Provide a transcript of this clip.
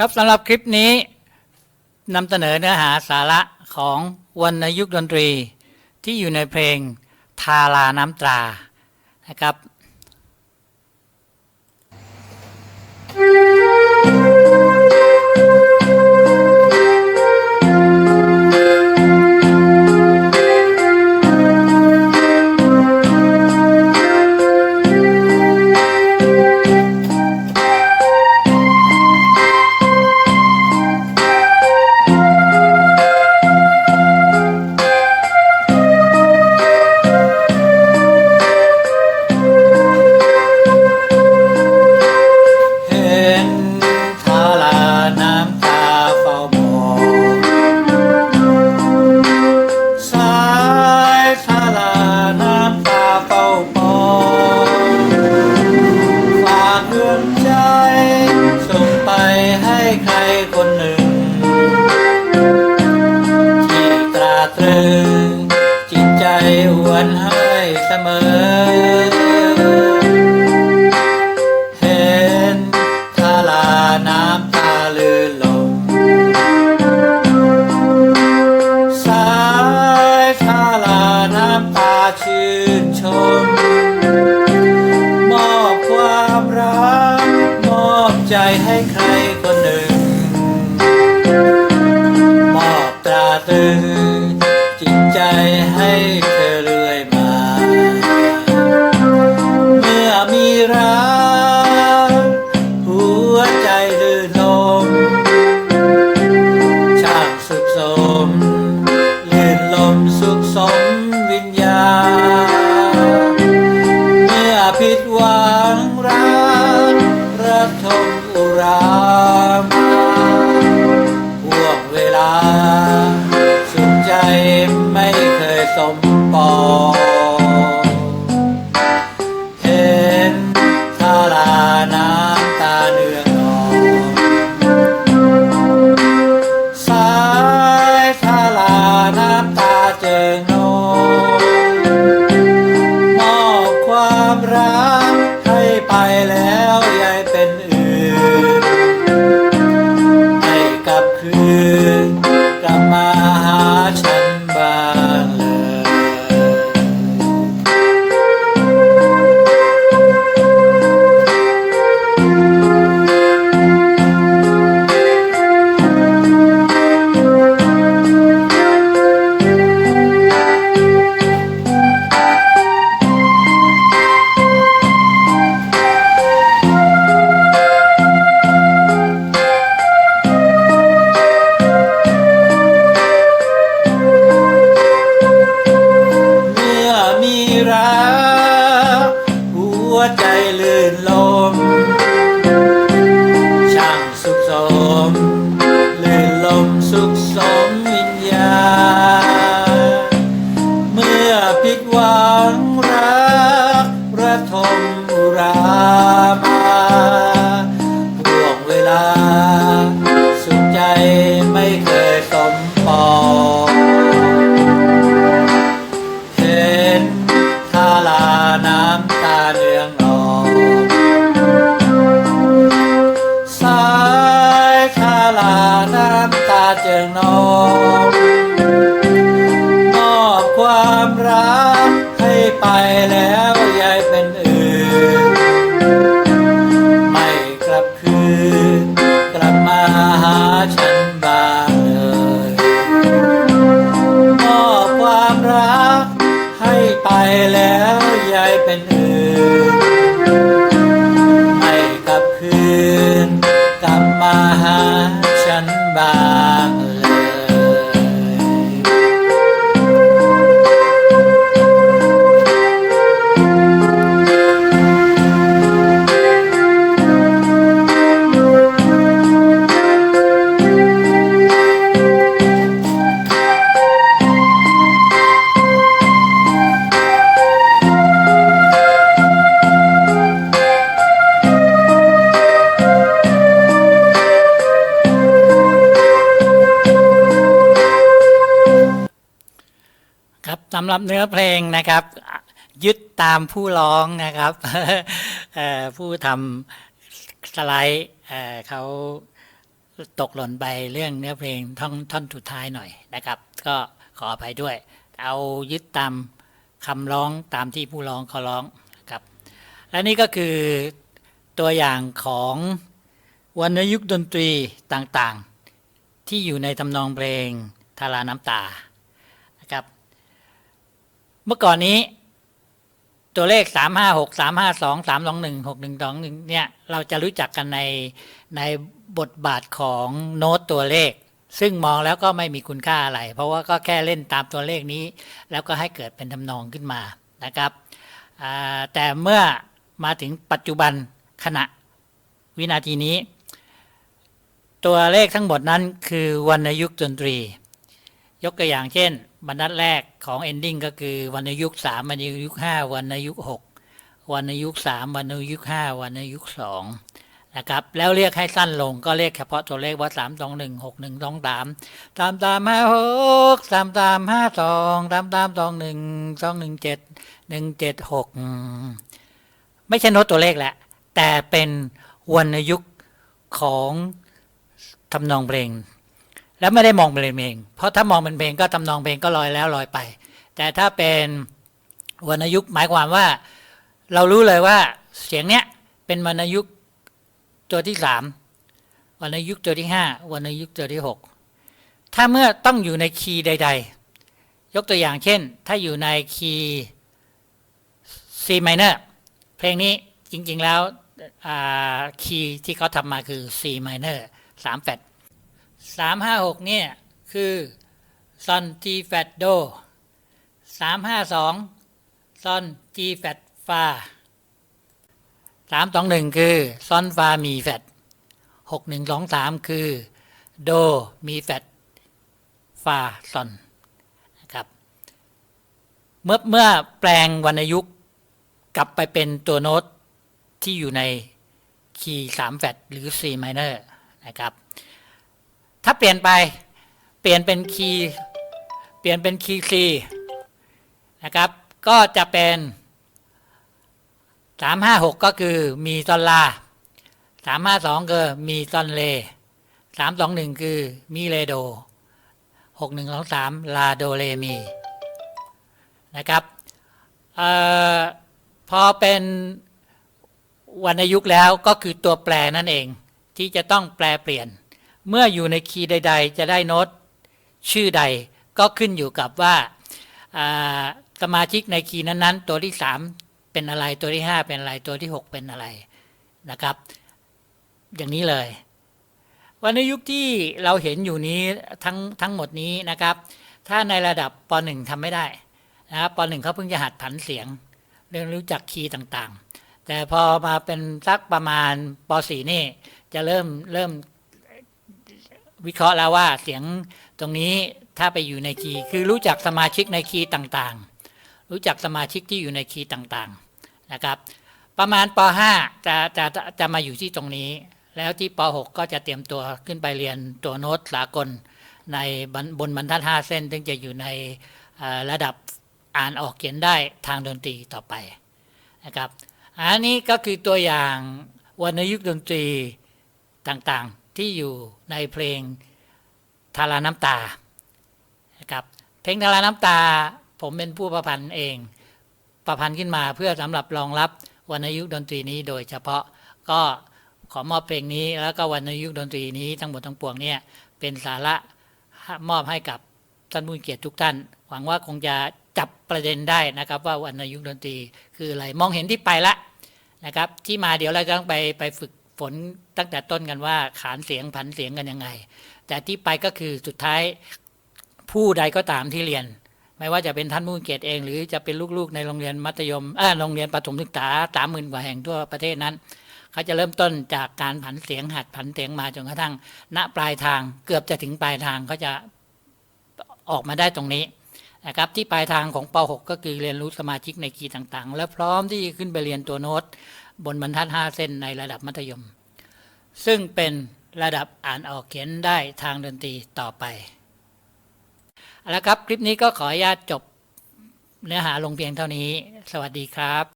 ครับสำหรับคลิปนี้นำเสนอเนื้อหาสาระของวรรณยุกต์ดนตรี ที่อยู่ในเพลงทาราน้ำตรานะครับ Thank you. ตือจิตใจให้เธอเรื่อยมา เมื่อมีรักหัวใจลื่นลมช่างสุขสมลื่นลมสุขสมวิญญาณำหรับเนื้อเพลงนะครับ ยึดตามผู้ร้องนะครับผู้ทำสไลด์เขาตกหล่นไปเรื่องเนื้อเพลงท่อนท่อนสุดท้ายหน่อยนะครับ ก็ขออภัยด้วย เอายึดตามคำร้องตามที่ผู้ร้องเขาร้องครับ และนี่ก็คือตัวอย่างของวรรณยุกตดนตรีต่างๆ ที่อยู่ในทำนองเพลงทาราน้ำตา เมื่อก่อนนี้ ตัวเลข3 5 6 3 5 2 3 2 1 6 1 2 1เนี่ย เราจะรู้จักกันในในบทบาทของโน้ตตัวเลข ซึ่งมองแล้วก็ไม่มีคุณค่าอะไร เพราะว่าก็แค่เล่นตามตัวเลขนี้ แล้วก็ให้เกิดเป็นทำนองขึ้นมานะครับแต่เมื่อมาถึงปัจจุบันขณะวินาทีนี้ ตัวเลขทั้งหมดนั้นคือวรรณยุกต์ดนตรี ยกตัวอย่างเช่น บรรทัดแรกของ ending ก็คือวรรณยุกต์สามวรรณยุกต์ห้าวรรณยุกต์หกวรรณยุกต์สามวรรณยุกต์ห้าวรรณยุกต์สองนะครับแล้วเรียกให้สั้นลงก็เรียกเฉพาะตัวเลขว่าสามสองหนึ่งหกหนึ่งสองสามสามสามห้าหกสามสามห้าสองสามสามสองหนึ่งสองหนึ่งเจ็ดหนึ่งเจ็ดหกไม่ใช่โน้ตตัวเลขแหละ แต่เป็นวรรณยุกต์ของทำนองเพลง แล้วไม่ได้มองเป็นเพลง เพราะถ้ามองเป็นเพลงก็ทำนองเพลงก็ลอยแล้วลอยไป แต่ถ้าเป็นวรรณยุกต์หมายความว่า เรารู้เลยว่าเสียงเนี้ยเป็นวรรณยุกต์ตัวที่สามวรรณยุกต์ตัวที่ห้าวรรณยุกต์ตัวที่หกถ้าเมื่อต้องอยู่ในคีย์ใด ๆ ยกตัวอย่างเช่น ถ้าอยู่ในคีย์ C minor เพลงนี้จริงๆแล้วคีย์ที่เขาทำมาคือ C minor สา มแฟดสามห้าหกเนี่ย คือซอนทีแฟดโดสามห้าสองซอนทีแฟดฟาสามสองหนึ่งคือซอนฟามีแฟดหกหนึ่งสองสามคือโดมีแฟดฟาซอนนะครับเมื่อเมื่อแปลงวรรณยุกต์กลับไปเป็นตัวโน้ตที่อยู่ในคีย์สามแฟดหรือ C minor นะครับ ถ้าเปลี่ยนไปเปลี่ยนเป็นคีย์เปลี่ยนเป็นคีย์ซีนะครับ ก็จะเป็นสามห้าหกก็คือมีซอนลาสามห้าสองคือมีซอนเลสามสองหนึ่งคือมีเลโดหกหนึ่งสองสามลาโดเลมีนะครับออพอเป็นวรรณยุกต์แล้วก็คือตัวแปรนั่นเอง ที่จะต้องแปลเปลี่ยน เมื่ออยู่ในคีย์ใด ๆ จะได้โน้ตชื่อใดก็ขึ้นอยู่กับว่าสมาชิกในคีย์นั้นๆ ตัวที่ 3 เป็นอะไรตัวที่ 5 เป็นอะไรตัวที่ 6 เป็นอะไรนะครับ อย่างนี้เลยวรรณยุกต์ที่เราเห็นอยู่นี้ทั้งทั้งหมดนี้นะครับ ถ้าในระดับป .1 ทำไม่ได้นะครับป .1 เขาเพิ่งจะหัดผันเสียง เรื่องรู้จักคีย์ต่างๆ แต่พอมาเป็นสักประมาณป .4 นี่จะเริ่มเริ่ม วิเคราะห์แล้วว่าเสียงตรงนี้ถ้าไปอยู่ในคีย์คือรู้จักสมาชิกในคีย์ต่างๆ รู้จักสมาชิกที่อยู่ในคีย์ต่างๆนะครับ ประมาณป .5 จะจะจะจะมาอยู่ที่ตรงนี้ แล้วที่ป .6 ก็จะเตรียมตัวขึ้นไปเรียนตัวโน้ตสากลในบนบนบรรทัด 5 เส้น ซึ่งจะอยู่ในระดับอ่านออกเขียนได้ทางดนตรีต่อไปนะครับอันนี้ก็คือตัวอย่างวรรณยุกต์ดนตรีต่างๆ ที่อยู่ในเพลงทาราน้ำตานะครับเพลงทาราน้ำตา ผมเป็นผู้ประพันธ์เอง ประพันธ์ขึ้นมาเพื่อสำหรับรองรับวรรณยุกต์ดนตรีนี้โดยเฉพาะก็ขอมอบเพลงนี้ แล้วก็วรรณยุกต์ดนตรีนี้ทั้งหมดทั้งปวงเนี่ยเป็นสาระมอบให้กับท่านผู้เกียรติทุกท่าน หวังว่าคงจะจับประเด็นได้นะครับ ว่าวรรณยุกต์ดนตรีคืออะไรมองเห็นที่ไปละนะครับ ที่มาเดี๋ยวเราจะต้องไปไปฝึก ฝนตั้งแต่ต้นกันว่าขานเสียงผันเสียงกันยังไง แต่ที่ไปก็คือสุดท้ายผู้ใดก็ตามที่เรียน ไม่ว่าจะเป็นท่านผู้มีเกียรติเอง หรือจะเป็นลูกๆในโรงเรียนมัธยมโรงเรียนประถมศึกษาสามหมื่นกว่าแห่งทั่วประเทศนั้นเขาจะเริ่มต้นจากการผันเสียงหัดผันเสียงมาจนกระทั่ง ณปลายทางเกือบจะถึงปลายทางเขาจะออกมาได้ตรงนี้นะครับที่ปลายทางของป .6 ก็คือเรียนรู้สมาชิกในคีย์ต่างๆ และพร้อมที่จะขึ้นไปเรียนตัวโน้ต บนบรรทัดห้าเส้นในระดับมัธยม ซึ่งเป็นระดับอ่านออกเขียนได้ทางดนตรีต่อไปเอาละครับ คลิปนี้ก็ขออนุญาตจบเนื้อหาลงเพียงเท่านี้ สวัสดีครับ